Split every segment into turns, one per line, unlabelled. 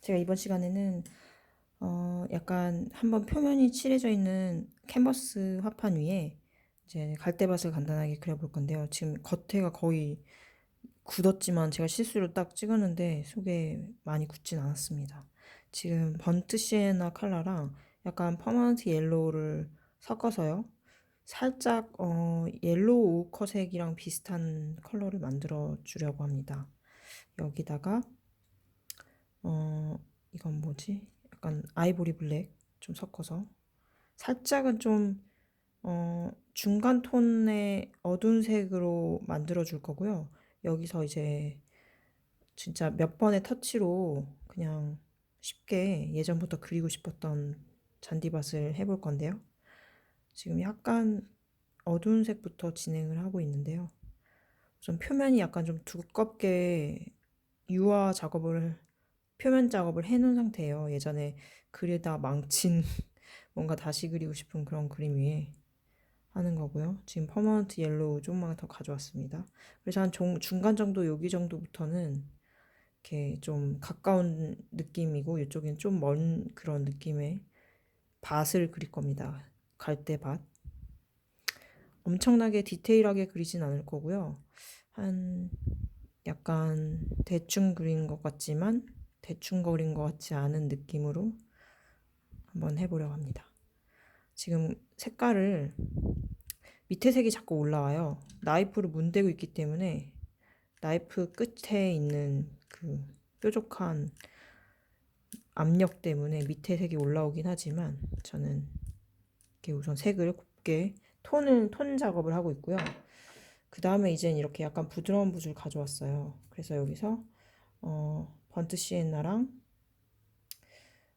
제가 이번 시간에는 어 약간 한번 표면이 칠해져 있는 캔버스 화판 위에 이제 갈대밭을 간단하게 그려볼 건데요. 지금 겉에가 거의 굳었지만 제가 실수로 딱 찍었는데 속에 많이 굳진 않았습니다. 지금 번트 시에나 컬러랑 약간 퍼먼트 옐로우를 섞어서요. 살짝 어 옐로우 오커색이랑 비슷한 컬러를 만들어 주려고 합니다. 여기다가 어 이건 뭐지? 약간 아이보리 블랙 좀 섞어서 살짝은 좀 어, 중간 톤의 어두운 색으로 만들어 줄 거고요. 여기서 이제 진짜 몇 번의 터치로 그냥 쉽게 예전부터 그리고 싶었던 잔디밭을 해볼 건데요. 지금 약간 어두운 색부터 진행을 하고 있는데요. 좀 표면이 약간 좀 두껍게 유화 작업을 표면 작업을 해놓은 상태예요. 예전에 그리다 망친 뭔가 다시 그리고 싶은 그런 그림 위에 하는 거고요. 지금 퍼머넌트 옐로우 조금만 더 가져왔습니다. 그래서 한 종, 중간 정도 여기 정도부터는 이렇게 좀 가까운 느낌이고 이쪽엔 좀 먼 그런 느낌의 밭을 그릴 겁니다. 갈대밭. 엄청나게 디테일하게 그리진 않을 거고요. 한 약간 대충 그린 것 같지만 대충 그린 것 같지 않은 느낌으로 한번 해보려고 합니다. 지금 색깔을 밑에 색이 자꾸 올라와요. 나이프로 문대고 있기 때문에 나이프 끝에 있는 그 뾰족한 압력 때문에 밑에 색이 올라오긴 하지만 저는 이렇게 우선 색을 곱게 톤을 톤 작업을 하고 있고요. 그 다음에 이제 이렇게 약간 부드러운 붓을 가져왔어요. 그래서 여기서 어, 번트 시엔나랑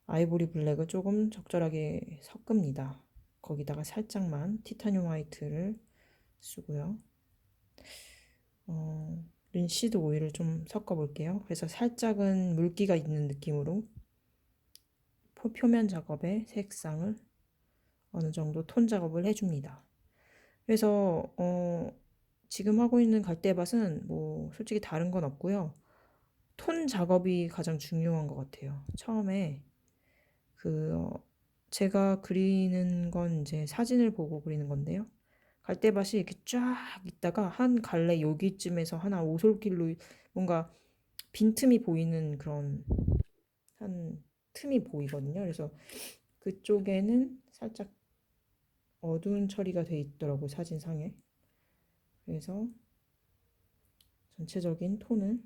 아이보리 블랙을 조금 적절하게 섞습니다. 거기다가 살짝만 티타늄 화이트를 쓰고요. 어, 린시드 오일을 좀 섞어 볼게요. 그래서 살짝은 물기가 있는 느낌으로 표면 작업의 색상을 어느 정도 톤 작업을 해줍니다. 그래서 어, 지금 하고 있는 갈대밭은 뭐 솔직히 다른 건 없고요. 톤 작업이 가장 중요한 것 같아요. 처음에 그 어, 제가 그리는 건 이제 사진을 보고 그리는 건데요. 갈대밭이 이렇게 쫙 있다가 한 갈래 여기쯤에서 하나 오솔길로 뭔가 빈틈이 보이는 그런 한 틈이 보이거든요. 그래서 그쪽에는 살짝 어두운 처리가 돼 있더라고 사진상에. 그래서 전체적인 톤을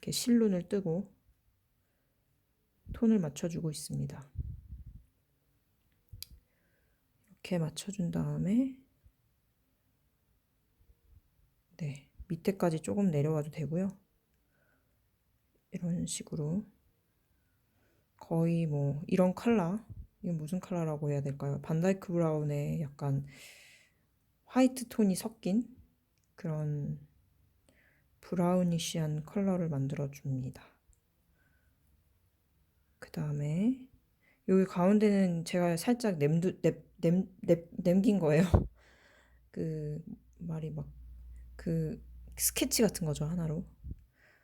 이렇게 실눈을 뜨고 톤을 맞춰주고 있습니다. 이렇게 맞춰준 다음에 네 밑에까지 조금 내려와도 되고요. 이런 식으로 거의 뭐 이런 컬러 이건 무슨 컬러라고 해야 될까요? 반다이크 브라운에 약간 화이트 톤이 섞인 그런 브라우니시한 컬러를 만들어 줍니다. 그 다음에 여기 가운데는 제가 살짝 냄두, 냅, 냄, 냅, 남긴 거예요. 그 말이 막 그 스케치 같은 거죠 하나로.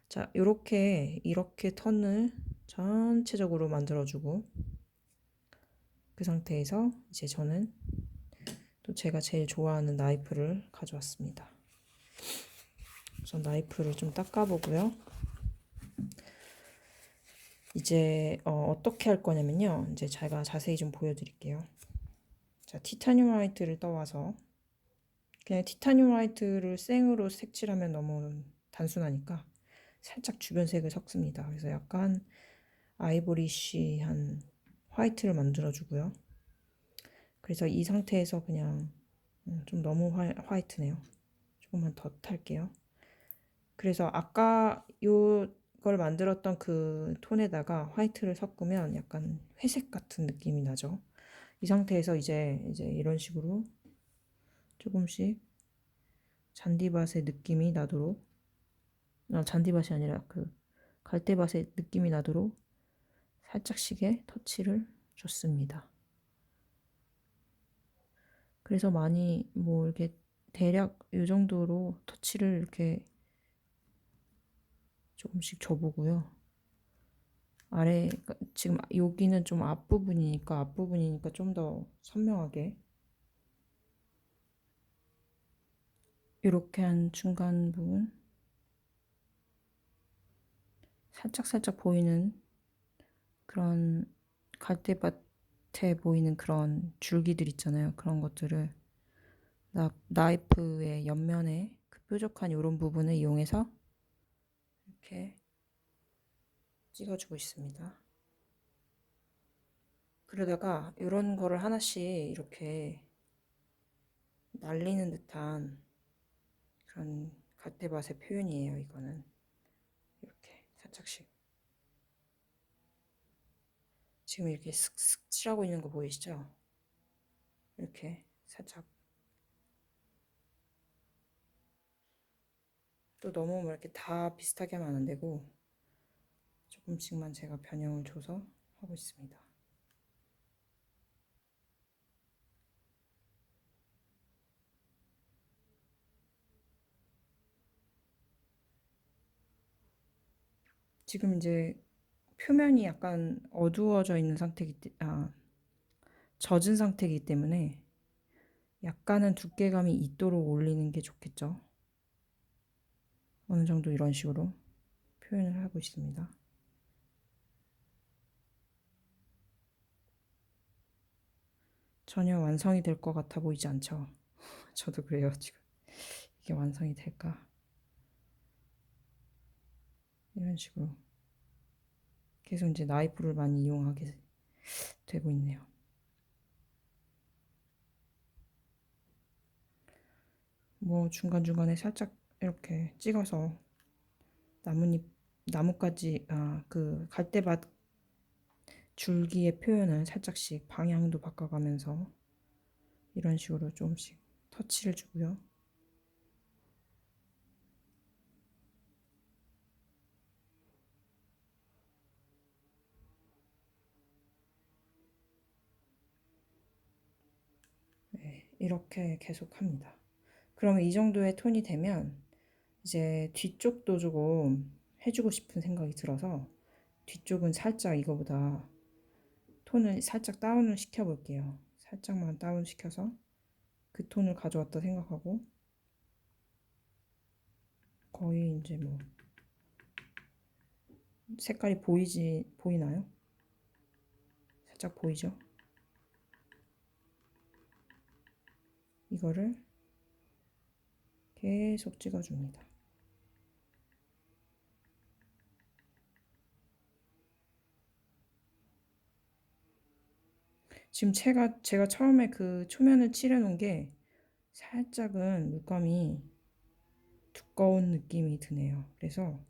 자 이렇게 이렇게 턴을 전체적으로 만들어주고 그 상태에서 이제 저는 또 제가 제일 좋아하는 나이프를 가져왔습니다. 우선 나이프를 좀 닦아보고요. 이제 어, 떻게할 거냐면요. 이제 제가 자세히 좀 보여드릴게요. 자, 티타늄 화이트를 떠와서 그냥 티타늄 화이트를 생으로 색칠하면 너무 단순하니까 살짝 주변 색을 섞습니다. 그래서 약간 아이보리쉬한 화이트를 만들어주고요. 그래서 이 상태에서 그냥 음, 좀 너무 화, 화이트네요. 조금만 더 탈게요. 그래서 아까 요걸 만들었던 그 톤에다가 화이트를 섞으면 약간 회색 같은 느낌이 나죠. 이 상태에서 이제 이제 이런 식으로 조금씩 잔디밭의 느낌이 나도록 아, 잔디밭이 아니라 그 갈대밭의 느낌이 나도록 살짝씩의 터치를 줬습니다. 그래서 많이 뭐 이렇게 대략 이 정도로 터치를 이렇게 조금씩 줘보고요. 아래 지금 여기는 좀 앞부분이니까 앞부분이니까 좀 더 선명하게 이렇게 한 중간 부분 살짝 살짝 보이는 그런 갈대밭에 보이는 그런 줄기들 있잖아요. 그런 것들을 나, 나이프의 옆면에 그 뾰족한 이런 부분을 이용해서 이렇게 찍어주고 있습니다. 그러다가 이런 거를 하나씩 이렇게 날리는 듯한 그런 갓대밭의 표현이에요. 이거는 이렇게 살짝씩 지금 이렇게 슥슥 칠하고 있는 거 보이시죠? 이렇게 살짝 또 너무 뭐 이렇게 다 비슷하게 하면 안 되고 조금씩만 제가 변형을 줘서 하고 있습니다. 지금 이제 표면이 약간 어두워져 있는 상태이기 때, 아, 젖은 상태이기 때문에 약간은 두께감이 있도록 올리는 게 좋겠죠. 어느 정도 이런 식으로 표현을 하고 있습니다. 전혀 완성이 될 것 같아 보이지 않죠? 저도 그래요, 지금. 이게 완성이 될까? 이런 식으로. 계속 이제 나이프를 많이 이용하게 되고 있네요. 뭐 중간중간에 살짝 이렇게 찍어서 나뭇잎, 나뭇가지, 아, 그 갈대밭 줄기의 표현을 살짝씩 방향도 바꿔가면서 이런 식으로 조금씩 터치를 주고요. 네, 이렇게 계속 합니다. 그러면 이 정도의 톤이 되면 이제 뒤쪽도 조금 해주고 싶은 생각이 들어서 뒤쪽은 살짝 이거보다 톤을 살짝 다운을 시켜 볼게요. 살짝만 다운 시켜서 그 톤을 가져왔다 생각하고 거의 이제 뭐 색깔이 보이지 보이나요? 살짝 보이죠? 이거를 계속 찍어줍니다. 지금 제가, 제가 처음에 그 초면을 칠해놓은 게 살짝은 물감이 두꺼운 느낌이 드네요. 그래서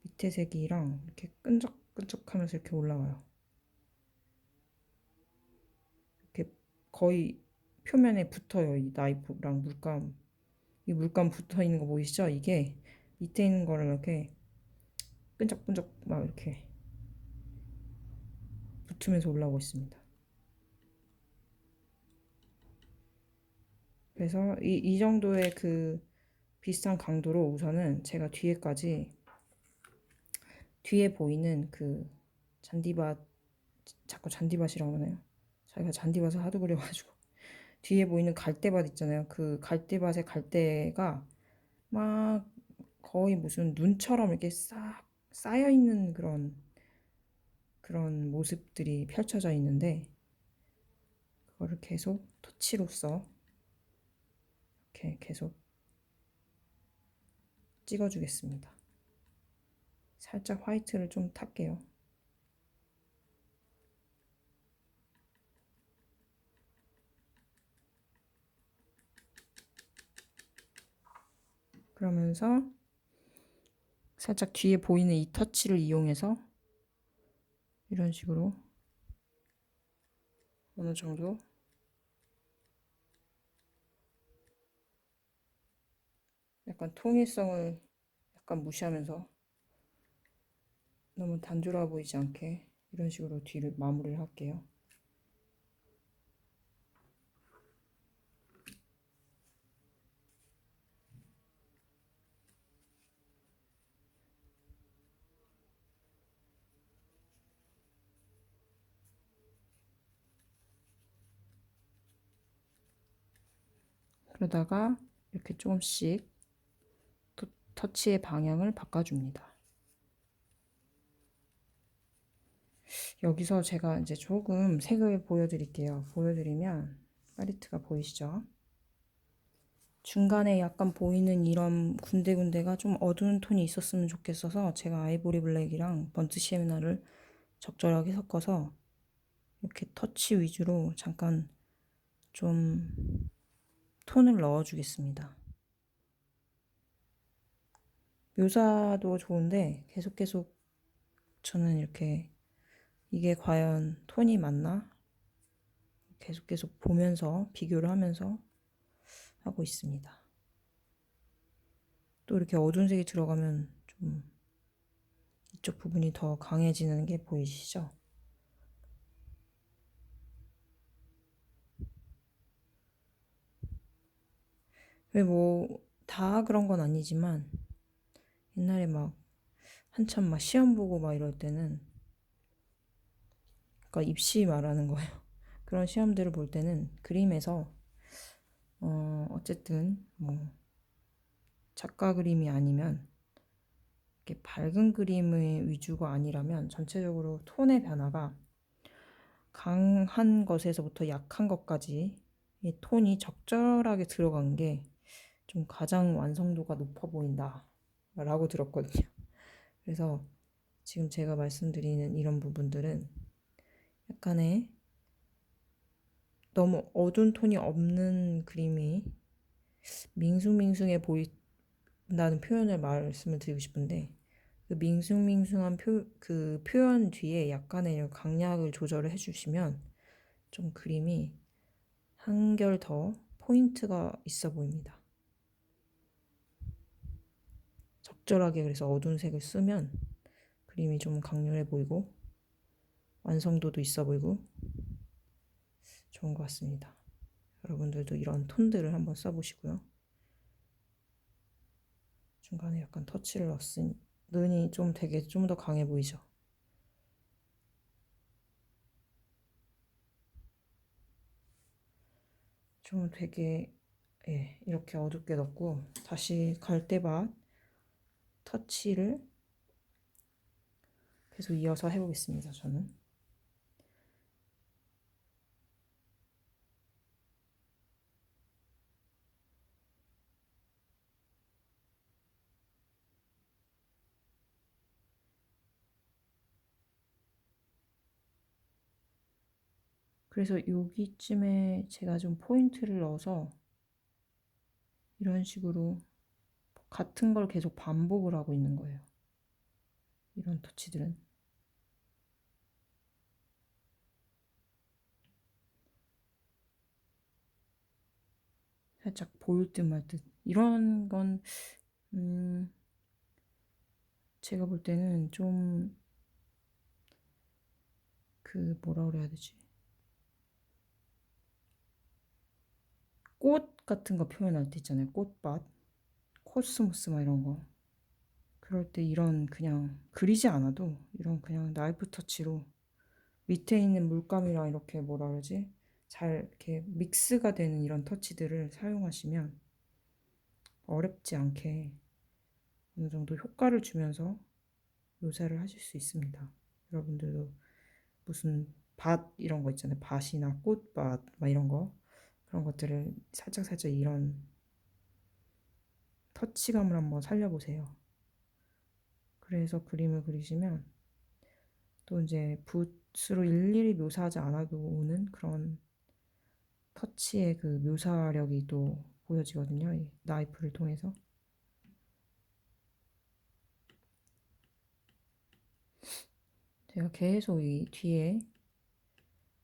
밑에 색이랑 이렇게 끈적끈적하면서 이렇게 올라와요. 이렇게 거의 표면에 붙어요. 이 나이프랑 물감. 이 물감 붙어 있는 거 보이시죠? 이게 밑에 있는 거를 이렇게 끈적끈적 막 이렇게 붙으면서 올라오고 있습니다. 그래서 이, 이 정도의 그 비슷한 강도로 우선은 제가 뒤에까지 뒤에 보이는 그 잔디밭 자꾸 잔디밭이라고 하나요? 자기가 잔디밭을 하도 그려가지고 뒤에 보이는 갈대밭 있잖아요. 그 갈대밭의 갈대가 막 거의 무슨 눈처럼 이렇게 싹 쌓여 있는 그런 그런 모습들이 펼쳐져 있는데 그거를 계속 토치로서 이렇게 계속 찍어주겠습니다. 살짝 화이트를 좀 탈게요. 그러면서 살짝 뒤에 보이는 이 터치를 이용해서 이런 식으로 어느 정도 약간 통일성을 약간 무시하면서 너무 단조로워 보이지 않게 이런 식으로 뒤를 마무리를 할게요. 그러다가 이렇게 조금씩 터- 터치의 방향을 바꿔줍니다. 여기서 제가 이제 조금 색을 보여드릴게요. 보여드리면 팔리트가 보이시죠? 중간에 약간 보이는 이런 군데군데가 좀 어두운 톤이 있었으면 좋겠어서 제가 아이보리 블랙이랑 번트 시에나를 적절하게 섞어서 이렇게 터치 위주로 잠깐 좀 톤을 넣어주겠습니다. 묘사도 좋은데 계속 계속 저는 이렇게 이게 과연 톤이 맞나? 계속 계속 보면서 비교를 하면서 하고 있습니다. 또 이렇게 어두운 색이 들어가면 좀 이쪽 부분이 더 강해지는 게 보이시죠? 왜 뭐 다 그런 건 아니지만 옛날에 막 한참 막 시험 보고 막 이럴 때는 그러니까 입시 말하는 거예요. 그런 시험들을 볼 때는 그림에서 어 어쨌든 뭐 작가 그림이 아니면 이렇게 밝은 그림의 위주가 아니라면 전체적으로 톤의 변화가 강한 것에서부터 약한 것까지 이 톤이 적절하게 들어간 게 좀 가장 완성도가 높아 보인다 라고 들었거든요. 그래서 지금 제가 말씀드리는 이런 부분들은 약간의 너무 어두운 톤이 없는 그림이 밍숭밍숭해 보인다는 표현을 말씀을 드리고 싶은데 그 밍숭밍숭한 표, 그 표현 뒤에 약간의 강약을 조절을 해주시면 좀 그림이 한결 더 포인트가 있어 보입니다. 적절하게 그래서 어두운 색을 쓰면 그림이 좀 강렬해 보이고 완성도도 있어 보이고 좋은 것 같습니다. 여러분들도 이런 톤들을 한번 써보시고요. 중간에 약간 터치를 넣었으니 눈이 좀 되게 좀 더 강해 보이죠. 좀 되게 예, 이렇게 어둡게 넣고 다시 갈대밭 터치를 계속 이어서 해보겠습니다. 저는. 그래서 여기쯤에 제가 좀 포인트를 넣어서 이런 식으로 같은 걸 계속 반복을 하고 있는 거예요. 이런 터치들은. 살짝 보일 듯 말 듯. 이런 건, 음, 제가 볼 때는 좀, 그, 뭐라 그래야 되지? 꽃 같은 거 표현할 때 있잖아요. 꽃밭. 코스모스 막 이런 거. 그럴 때 이런 그냥 그리지 않아도 이런 그냥 나이프 터치로 밑에 있는 물감이랑 이렇게 뭐라 그러지? 잘 이렇게 믹스가 되는 이런 터치들을 사용하시면 어렵지 않게 어느 정도 효과를 주면서 묘사를 하실 수 있습니다. 여러분들도 무슨 밭 이런 거 있잖아요. 밭이나 꽃밭 막 이런 거 그런 것들을 살짝 살짝 이런 터치감을 한번 살려보세요. 그래서 그림을 그리시면 또 이제 붓으로 일일이 묘사하지 않아도 오는 그런 터치의 그 묘사력이 또 보여지거든요. 이 나이프를 통해서. 제가 계속 이 뒤에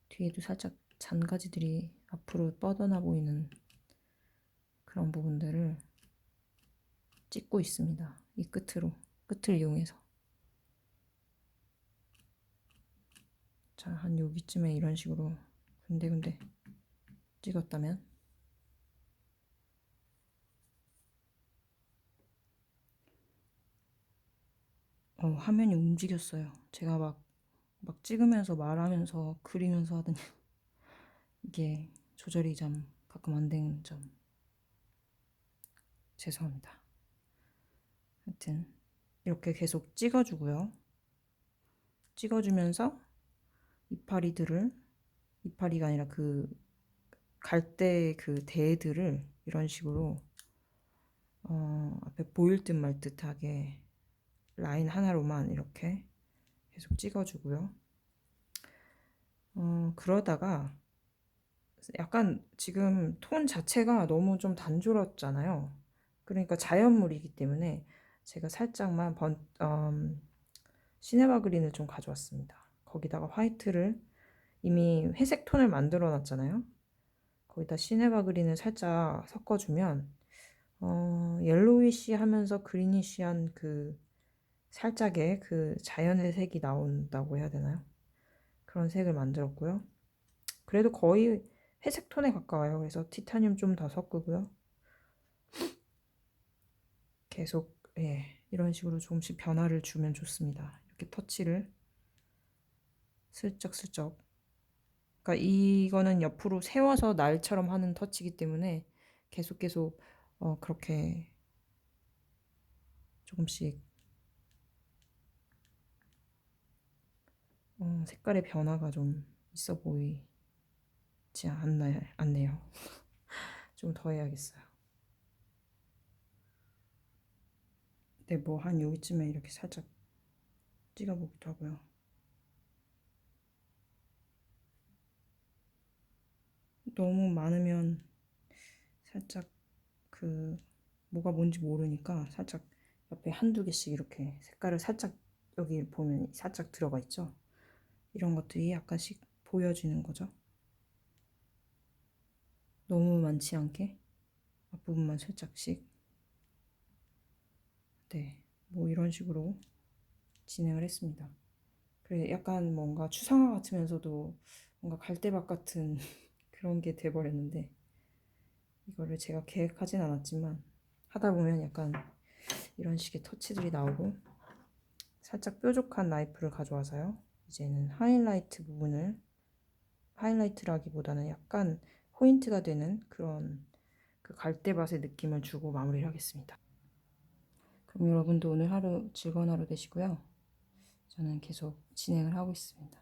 뒤에도 살짝 잔가지들이 앞으로 뻗어나 보이는 그런 부분들을 찍고 있습니다. 이 끝으로 끝을 이용해서 자, 한 여기쯤에 이런 식으로 군데군데 찍었다면 어, 화면이 움직였어요. 제가 막, 막 찍으면서 말하면서 그리면서 하더니 이게 조절이 좀 가끔 안 되는 점 죄송합니다. 하여튼 이렇게 계속 찍어주고요. 찍어주면서 이파리들을 이파리가 아니라 그 갈대 그 대들을 이런 식으로 어, 앞에 보일 듯 말 듯하게 라인 하나로만 이렇게 계속 찍어주고요. 어, 그러다가 약간 지금 톤 자체가 너무 좀 단조롭잖아요. 그러니까 자연물이기 때문에 제가 살짝만 번, 음, 시네마 그린을 좀 가져왔습니다. 거기다가 화이트를 이미 회색 톤을 만들어 놨잖아요. 거기다 시네마 그린을 살짝 섞어주면 어, 옐로위시 하면서 그리니시한 그 살짝의 그 자연의 색이 나온다고 해야 되나요? 그런 색을 만들었고요. 그래도 거의 회색 톤에 가까워요. 그래서 티타늄 좀 더 섞고요. 계속 예, 이런 식으로 조금씩 변화를 주면 좋습니다. 이렇게 터치를 슬쩍슬쩍. 그러니까 이거는 옆으로 세워서 날처럼 하는 터치이기 때문에 계속 계속 어, 그렇게 조금씩 어, 색깔의 변화가 좀 있어 보이지 않나, 않네요. 좀 더 해야겠어요. 네, 뭐한 여기쯤에 이렇게 살짝 찍어보기도 하고요. 너무 많으면 살짝 그 뭐가 뭔지 모르니까 살짝 옆에 한두 개씩 이렇게 색깔을 살짝 여기 보면 살짝 들어가 있죠. 이런 것들이 약간씩 보여지는 거죠. 너무 많지 않게 앞부분만 살짝씩 네, 뭐 이런 식으로 진행을 했습니다. 그래 약간 뭔가 추상화 같으면서도 뭔가 갈대밭 같은 그런 게 돼버렸는데 이거를 제가 계획하진 않았지만 하다 보면 약간 이런 식의 터치들이 나오고 살짝 뾰족한 나이프를 가져와서요. 이제는 하이라이트 부분을 하이라이트라기보다는 약간 포인트가 되는 그런 그 갈대밭의 느낌을 주고 마무리를 하겠습니다. 그럼 여러분도 오늘 하루 즐거운 하루 되시고요. 저는 계속 진행을 하고 있습니다.